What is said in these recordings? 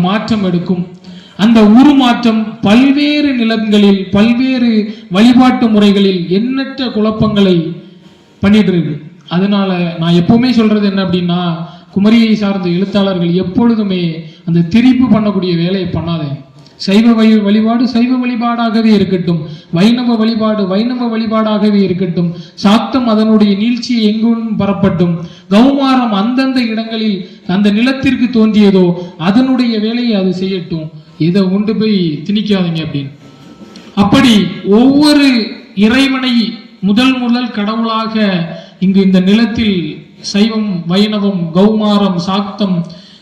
மாற்றம் எடுக்கும். அந்த உருமாற்றம் பல்வேறு நிலங்களில் பல்வேறு வழிபாட்டு முறைகளில் எண்ணற்ற குழப்பங்களை பண்ணிட்டு இருக்கு அதனால நான் எப்பவுமே சொல்றது என்ன அப்படின்னா குமரியை சார்ந்த எழுத்தாளர்கள் எப்பொழுதுமே அந்த திரிப்பு பண்ணக்கூடிய வேலையை பண்ணாதே. சைவ வழி வழிபாடு சைவ வழிபாடாகவே இருக்கட்டும். வைணவ வழிபாடு வைணவ வழிபாடாகவே இருக்கட்டும். சாத்தம் அதனுடைய நீழ்ச்சியை எங்கும் பரப்பட்டும் கௌமாரம் அந்தந்த இடங்களில் அந்த நிலத்திற்கு தோன்றியதோ அதனுடைய வேலையை அது செய்யட்டும். இதை கொண்டு போய் திணிக்காதீங்க அப்படின்னு. அப்படி ஒவ்வொரு இறைவனை முதல் முதல் கடவுளாக இங்கு இந்த நிலத்தில் சைவம் வைணவம் கௌமாரம் சாக்தம்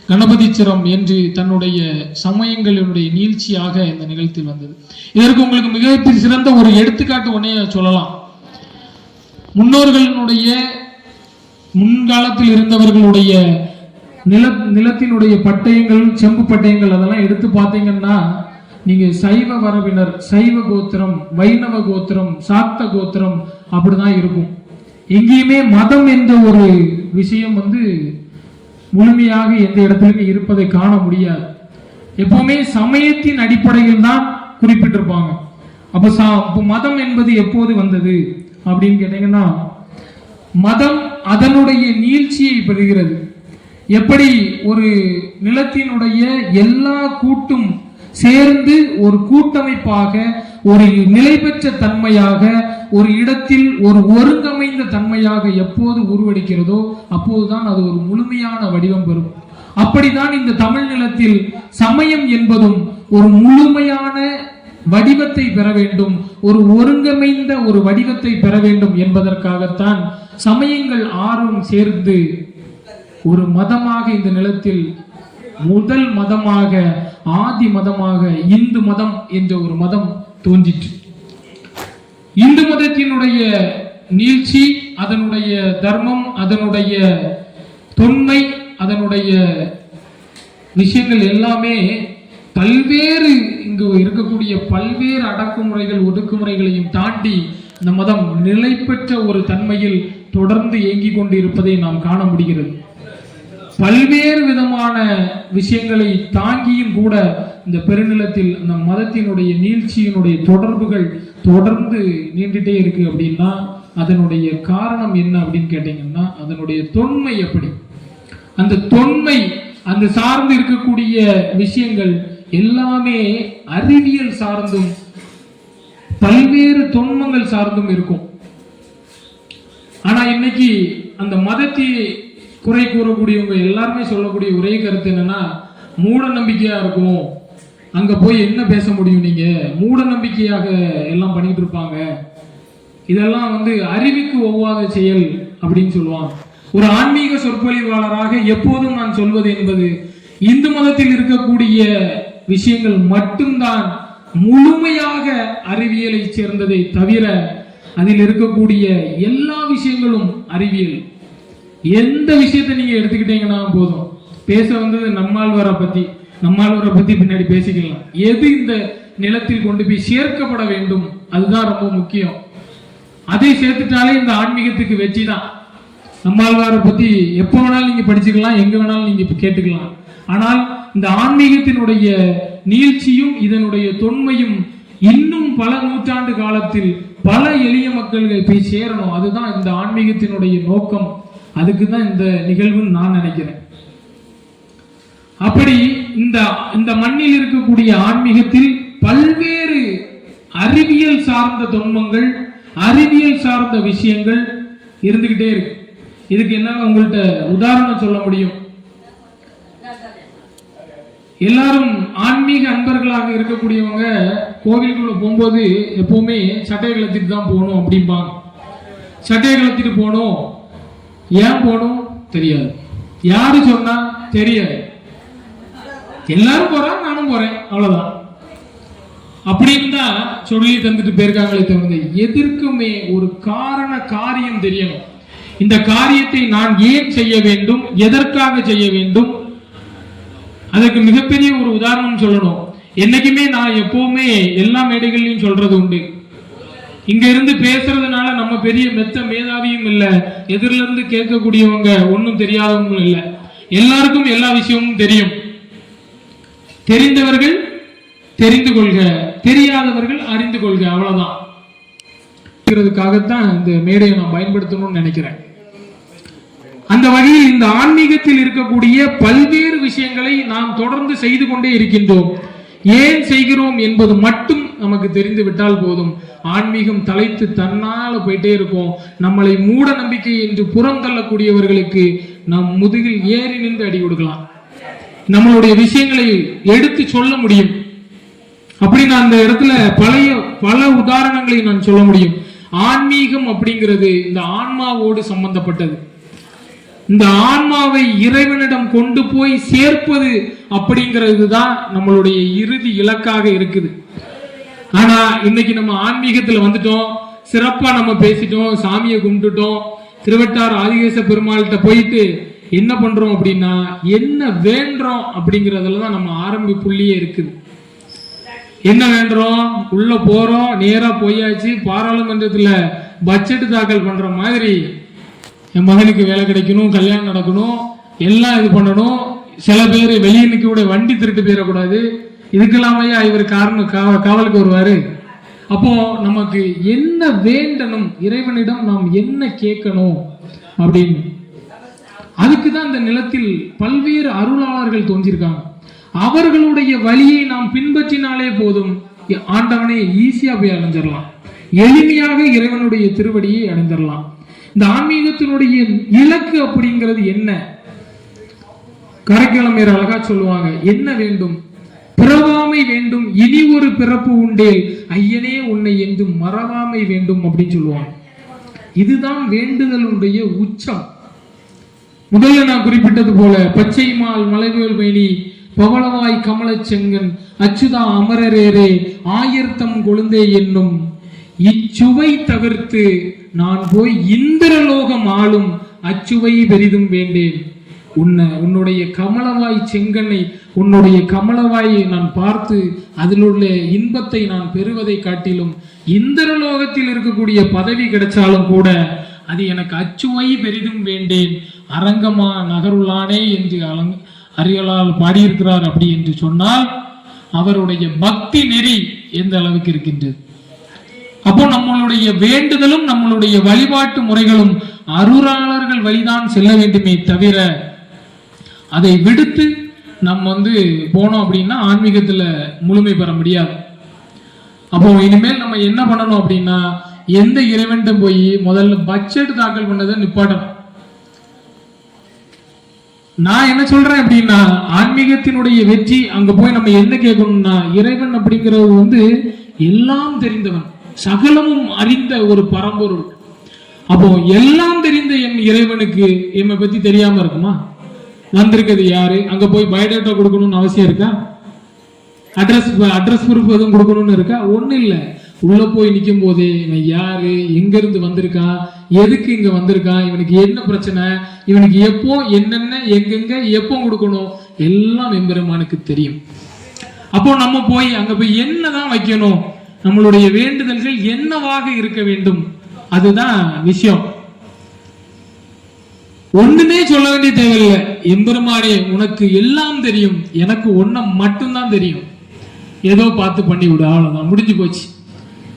கணபதிச்சிரம் என்று தன்னுடைய சமயங்களினுடைய நீழ்ச்சியாக இந்த நிகழ்த்தில் வந்தது. இதற்கு உங்களுக்கு மிக சிறந்த ஒரு எடுத்துக்காட்டு ஒன்றைய சொல்லலாம். முன்னோர்களினுடைய முன்காலத்தில் இருந்தவர்களுடைய நில நிலத்தினுடைய பட்டயங்கள் செம்பு பட்டயங்கள் அதெல்லாம் எடுத்து பார்த்தீங்கன்னா நீங்க சைவ வரவினர் சைவ கோத்திரம் வைணவ கோத்திரம் சாத்த கோத்திரம் அப்படிதான் இருக்கும். எங்கேயுமே மதம் என்ற ஒரு விஷயம் வந்து முழுமையாக எந்த இடத்துலையுமே இருப்பதை காண முடியாது. எப்பவுமே சமயத்தின் அடிப்படையில் தான் குறிப்பிட்டிருப்பாங்க. அப்ப சா இப்போ மதம் என்பது எப்போது வந்தது அப்படின்னு கேட்டீங்கன்னா மதம் அதனுடைய நீழ்ச்சியை பெறுகிறது. எப்படி ஒரு நிலத்தினுடைய எல்லா கூட்டும் சேர்ந்து ஒரு கூட்டமைப்பாக ஒரு நிலை பெற்ற தன்மையாக ஒரு இடத்தில் ஒரு ஒருங்கமைந்த தன்மையாக எப்போது உருவெடுக்கிறதோ அப்போதுதான் அது ஒரு முழுமையான வடிவம் பெறும். அப்படிதான் இந்த தமிழ் நிலத்தில் சமயம் என்பதும் ஒரு முழுமையான வடிவத்தை பெற வேண்டும் ஒரு ஒருங்கமைந்த ஒரு வடிவத்தை பெற வேண்டும் என்பதற்காகத்தான் சமயங்கள் ஆறும் சேர்ந்து ஒரு மதமாக இந்த நிலத்தில் முதல் மதமாக ஆதி மதமாக இந்து மதம் என்ற ஒரு மதம் தோன்றிற்று. இந்து மதத்தினுடைய நீழ்ச்சி அதனுடைய தர்மம் அதனுடைய தொன்மை அதனுடைய விஷயங்கள் எல்லாமே பல்வேறு இங்கு இருக்கக்கூடிய பல்வேறு அடக்குமுறைகள் ஒடுக்குமுறைகளையும் தாண்டி இந்த மதம் நிலை பெற்ற ஒரு தன்மையில் தொடர்ந்து இயங்கிக் கொண்டிருப்பதை நாம் காண முடிகிறது. பல்வேறு விதமான விஷயங்களை தாங்கியும் கூட இந்த பெருநிலத்தில் அந்த மதத்தினுடைய நீழ்ச்சியினுடைய தொடர்புகள் தொடர்ந்து நீண்டுட்டே இருக்கு அப்படின்னா அதனுடைய காரணம் என்ன அப்படின்னு கேட்டீங்கன்னா அதனுடைய தொன்மை எப்படி? அந்த தொன்மை அந்த சார்ந்து இருக்கக்கூடிய விஷயங்கள் எல்லாமே அறிவியல் சார்ந்தும் பல்வேறு தொன்மங்கள் சார்ந்தும் இருக்கும். ஆனா இன்னைக்கு அந்த மதத்தை குறை கூறக்கூடியவங்க எல்லாருமே சொல்லக்கூடிய ஒரே கருத்து என்னன்னா மூட நம்பிக்கையா இருக்கும். அங்க போய் என்ன பேச முடியும் நீங்க? மூட நம்பிக்கையாக எல்லாம் பண்ணிட்டு இருப்பாங்க. இதெல்லாம் வந்து அறிவுக்கு ஒவ்வாத செயல் அப்படின்னு சொல்லுவான் ஒரு ஆன்மீக சொற்பொழிவாளராக எப்போதும் நான் சொல்வது என்பது இந்து மதத்தில் இருக்கக்கூடிய விஷயங்கள் மட்டும்தான் முழுமையாக அறிவியலை சேர்ந்ததை தவிர அதில் இருக்கக்கூடிய எல்லா விஷயங்களும் அறிவியல். எந்த விஷயத்தை நீங்க எடுத்துக்கிட்டீங்கன்னா போதும். பேச வந்தது நம்மாழ்வாரை பத்தி நம்மாழ்வாரை பத்தி பின்னாடி பேசிக்கலாம். எது இந்த நிலத்தில் கொண்டு போய் சேர்க்கப்பட வேண்டும்? அதுதான் ரொம்ப முக்கியம். அதை சேர்த்துட்டாலே இந்த ஆன்மீகத்துக்கு வெற்றி தான். நம்மாழ்வாரை பத்தி எப்போ வேணாலும் நீங்க படிச்சுக்கலாம் எங்க வேணாலும் நீங்க கேட்டுக்கலாம். ஆனால் இந்த ஆன்மீகத்தினுடைய நீழ்ச்சியும் இதனுடைய தொன்மையும் இன்னும் பல நூற்றாண்டு காலத்தில் பல எளிய மக்களுக்கு போய் சேரணும். அதுதான் இந்த ஆன்மீகத்தினுடைய நோக்கம். அதுக்கு தான் இந்த நிகழ்வுன்னு நான் நினைக்கிறேன். அப்படி இந்த இந்த மண்ணில் இருக்கக்கூடிய ஆன்மீகத்தில் பல்வேறு அறிவியல் சார்ந்த தொன்மங்கள் அறிவியல் சார்ந்த விஷயங்கள் இருந்துகிட்டே இருக்கு. இதுக்கு என்ன உங்கள்கிட்ட உதாரணம் சொல்ல முடியும்? எல்லாரும் ஆன்மீக அன்பர்களாக இருக்கக்கூடியவங்க கோவிலுக்குள்ள போகும்போது எப்பவுமே சட்டையை கலத்திட்டு தான் போகணும் அப்படிம்பாங்க. சட்டையை கலத்திட்டு போகணும். ஏன் போகணும் தெரியாது. யாரு சொன்னா? தெரியாது. எல்லாரும் போறாங்க நானும் போறேன். அவ்வளவுதான். அப்படின்னு தான் சொல்லி தந்துட்டு போயிருக்காங்களே தவிர எதற்குமே ஒரு காரண காரியம் தெரியணும். இந்த காரியத்தை நான் ஏன் செய்ய வேண்டும்? எதற்காக செய்ய வேண்டும்? அதற்கு மிகப்பெரிய ஒரு உதாரணம் சொல்லணும். என்னைக்குமே நான் எப்பவுமே எல்லா மேடைகள்லையும் சொல்றது உண்டு. இங்க இருந்து பேசுறதுனால நம்ம பெரிய மெத்த மேதாவியும் இல்ல எதிரில இருந்து கேட்கக்கூடியவங்க ஒன்றும் தெரியாதவங்களும் இல்ல. எல்லாருக்கும் எல்லா விஷயமும் தெரியும். தெரிந்தவர்கள் தெரிந்து கொள்க தெரியாதவர்கள் அறிந்து கொள்க அவ்வளவுதான். இருக்கிறதுக்காகத்தான் இந்த மேடையை நான் பயன்படுத்தணும்னு நினைக்கிறேன். அந்த வகையில் இந்த ஆன்மீகத்தில் இருக்கக்கூடிய பல்வேறு விஷயங்களை நாம் தொடர்ந்து செய்து கொண்டே இருக்கின்றோம். ஏன் செய்கிறோம் என்பது மட்டும் நமக்கு தெரிந்து விட்டால் போதும். ஆன்மீகம் தலைத்து தன்னால போயிட்டே இருக்கும் நம்மளை மூட நம்பிக்கை என்று புறம் தள்ளக்கூடியவர்களுக்கு நம் முதுகில் ஏறி நின்று அடி கொடுக்கலாம். நம்மளுடைய விஷயங்களை எடுத்து சொல்ல முடியும். அப்படி நான் அந்த இடத்துல பழைய பல உதாரணங்களை நான் சொல்ல முடியும். ஆன்மீகம் அப்படிங்கிறது இந்த ஆன்மாவோடு சம்பந்தப்பட்டது. இந்த ஆன்மாவை இறைவனிடம் கொண்டு போய் சேர்ப்பது அப்படிங்கிறது தான் நம்மளுடைய இறுதி இலக்காக இருக்குது. ஆனா இன்னைக்கு நம்ம ஆன்மீகத்துல வந்துட்டோம். சிறப்பா நம்ம பேசிட்டோம் சாமியை கும்பிட்டுட்டோம். திருவட்டார் ஆதிகேச பெருமாள்கிட்ட போயிட்டு என்ன பண்றோம் அப்படின்னா என்ன வேண்டுறோம் அப்படிங்கறதுல தான் நம்ம ஆரம்பி புள்ளியே இருக்குது. என்ன வேண்டுறோம்? உள்ள போறோம் நேரா போயாச்சு பாராளுமன்றத்துல பட்ஜெட் தாக்கல் பண்ற மாதிரி என் மகனுக்கு வேலை கிடைக்கணும் கல்யாணம் நடக்கணும் எல்லாம் இது பண்ணணும். சில பேர் வெளியே நிற்க கூட வண்டி திருட்டு போயிடக்கூடாது. இதுக்கெல்லாமையா இவர் காரணம் காவ- காவலுக்கு வருவாரு? அப்போ நமக்கு என்ன வேண்டணும்? இறைவனிடம் நாம் என்ன கேட்கணும்? அப்படின்னு. அதுக்கு தான் இந்த நிலத்தில் பல்வேறு அருளாளர்கள் தோன்றியிருக்காங்க அவர்களுடைய வழியை நாம் பின்பற்றினாலே போதும். ஆண்டவனை ஈஸியா போய் அடைஞ்சிடலாம். எளிமையாக இறைவனுடைய திருவடியை அடைஞ்சிடலாம். இந்த ஆன்மீகத்தினுடைய இலக்கு அப்படிங்கிறது என்ன? கரைக்கிழமையர் அழகா சொல்லுவாங்க என்ன வேண்டும்? பிறவாமை வேண்டும் இனி ஒரு பிறப்பு உண்டே. ஐயனே உன்னை என்றும் மறவாமை வேண்டும் அப்படின்னு சொல்லுவான் இதுதான் வேண்டுதலுடைய உச்சம். முதல்ல நான் குறிப்பிட்டது போல பச்சைமால் மலைவேல் மேனி பவளவாய் கமலச் செங்கன் அச்சுதா அமரரேரே ஆயிரத்தம் கொழுந்தே என்னும் இச்சுவை தவிர்த்து நான் போய் இந்திரலோகம் ஆளும் அச்சுவை பெரிதும் வேண்டேன். உன்னை உன்னுடைய கமலவாய் செங்கனை உன்னுடைய கமலவாயை நான் பார்த்து அதில் உள்ள இன்பத்தை நான் பெறுவதை காட்டிலும் இந்திரலோகத்தில் இருக்கக்கூடிய பதவி கிடைச்சாலும் கூட அது எனக்கு அச்சுவை பெரிதும் வேண்டேன். அரங்கமா நகருளானே என்று அலங் அரியலால் பாடியிருக்கிறார் அப்படி என்று சொன்னால் அவருடைய பக்தி நெறி எந்த அளவுக்கு இருக்கின்றது? அப்போ நம்மளுடைய வேண்டுதலும் நம்மளுடைய வழிபாட்டு முறைகளும் அருளாளர்கள் வழிதான் செல்ல வேண்டுமே தவிர அதை விடுத்து நம்ம வந்து போனோம் அப்படின்னா ஆன்மீகத்துல முழுமை பெற முடியாது. அப்போ இனிமேல் நம்ம என்ன பண்ணணும் அப்படின்னா எந்த இறைவன்ட்ட போய் முதல்ல பட்ஜெட் தாக்கல் பண்ணதை நிப்பாட்டணும். நான் என்ன சொல்றேன் அப்படின்னா ஆன்மீகத்தினுடைய வெற்றி அங்க போய் நம்ம என்ன கேட்கணும்னா இறைவன் அப்படிங்கிறது வந்து எல்லாம் தெரிந்தவன். சகலமும் அறிந்த ஒரு பரம்பொருள். அப்போ எல்லாம் தெரிந்த என் இறைவனுக்கு எம்மை பத்தி தெரியாம இருக்குமா? வந்திருக்கிறது யாரு? அங்க போய் பயோடேட்டா கொடுக்கணும்னு அவசியம் இருக்கா? அட்ரஸ் அட்ரஸ் ப்ரூஃப் எதுவும் கொடுக்கணும்னு இருக்கா? ஒன்றும் இல்லை. உள்ள போய் நிற்கும் போதே இவன் யாரு? எங்கேருந்து வந்திருக்கான் எதுக்கு இங்க வந்திருக்கான் இவனுக்கு என்ன பிரச்சனை? இவனுக்கு எப்போ என்னென்ன எங்கெங்க எப்போ கொடுக்கணும்? எல்லாம் எம்பெருமானுக்கு தெரியும். அப்போ நம்ம போய் அங்க போய் என்னதான் வைக்கணும்? நம்மளுடைய வேண்டுதல்கள் என்னவாக இருக்க வேண்டும்? அதுதான் விஷயம். ஒண்ணுமே சொல்ல வேண்டிய தேவையில்லை. எம்பெருமானே உனக்கு எல்லாம் தெரியும். எனக்கு ஒன்ன மட்டும்தான் தெரியும். ஏதோ பார்த்து பண்ணி விடு அவ்வளவுதான். முடிஞ்சு போச்சு.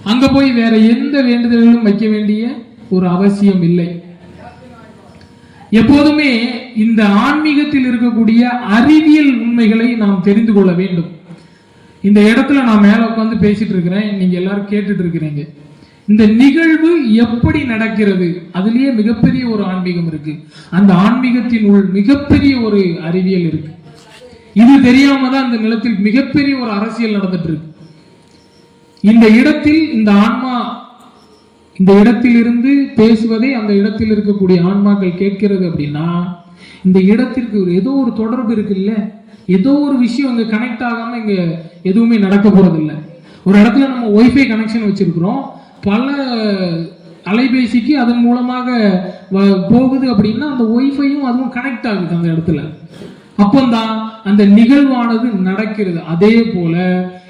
அங்க போய் வேற எந்த வேண்டுதல்களும் வைக்க வேண்டிய ஒரு அவசியம் இல்லை. எப்போதுமே இந்த ஆன்மீகத்தில் இருக்கக்கூடிய அறிவியல் உண்மைகளை நாம் தெரிந்து கொள்ள வேண்டும். இந்த இடத்துல நான் மேல உட்காந்து பேசிட்டு இருக்கிறேன். நீங்க எல்லாரும் கேட்டுட்டு இருக்கிறீங்க. இந்த நிகழ்வு எப்படி நடக்கிறது? அதுலேயே மிகப்பெரிய ஒரு ஆன்மீகம் இருக்கு. அந்த ஆன்மீகத்தின் உள் மிகப்பெரிய ஒரு அறிவியல் இருக்கு. இது தெரியாம தான் இந்த நிலத்தில் மிகப்பெரிய ஒரு அரசியல் நடந்துட்டு இருக்கு. இந்த இடத்தில் இந்த ஆன்மா இந்த இடத்திலிருந்து பேசுவதை அந்த இடத்தில் இருக்கக்கூடிய ஆன்மாக்கள் கேட்கிறது அப்படின்னா இந்த இடத்திற்கு ஒரு ஏதோ ஒரு தொடர்பு இருக்கு இல்ல ஏதோ ஒரு விஷயம் இங்க கனெக்ட் ஆகாம இங்க எதுவுமே நடக்க போறது ஒரு இடத்துல நம்ம ஒய்ஃபை கனெக்ஷன் வச்சிருக்கிறோம். பல அலைபேசிக்கு அதன் மூலமாக வ- போகுது அப்படின்னா அந்த ஒய்ஃபையும் அதுவும் கனெக்ட் ஆகுது அந்த இடத்துல. அப்போந்தான் அந்த நிகழ்வானது நடக்கிறது. அதே போல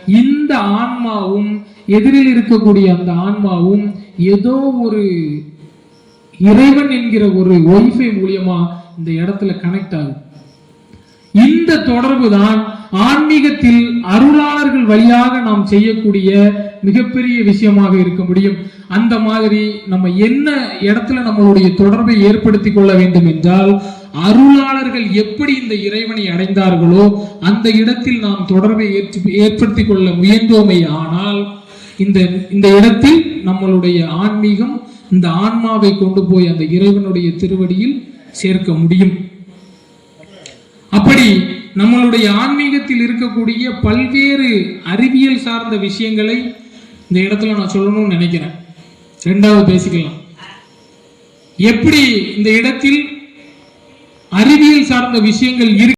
இந்த ஆன்மாவும் எதிரில் இருக்கக்கூடிய அந்த ஆன்மாவும் ஏதோ ஒரு இறைவன் என்கிற ஒரு ஒய்ஃபை மூலியமா இந்த இடத்துல கனெக்ட் ஆகுது. இந்த தொடர்பு தான் ஆன்மீகத்தில் அருளாளர்கள் வழியாக நாம் செய்யக்கூடிய மிகப்பெரிய விஷயமாக இருக்க முடியும். அந்த மாதிரி நம்ம என்ன இடத்துல நம்மளுடைய தொடர்பை ஏற்படுத்திக் கொள்ள வேண்டும் என்றால் அருளாளர்கள் எப்படி இந்த இறைவனை அடைந்தார்களோ அந்த இடத்தில் நாம் தொடர்பை ஏற்று- ஏற்படுத்திக் கொள்ள முயன்றோமே ஆனால் இந்த இந்த இடத்தில் நம்மளுடைய ஆன்மீகம் இந்த ஆன்மாவை கொண்டு போய் அந்த இறைவனுடைய திருவடியில் சேர்க்க முடியும். அப்படி நம்மளுடைய ஆன்மீகத்தில் இருக்கக்கூடிய பல்வேறு அறிவியல் சார்ந்த விஷயங்களை இந்த இடத்துல நான் சொல்லணும்னு நினைக்கிறேன். ரெண்டாவது பேசிக்கலாம். எப்படி இந்த இடத்தில் அறிவியல் சார்ந்த விஷயங்கள் இருக்கு?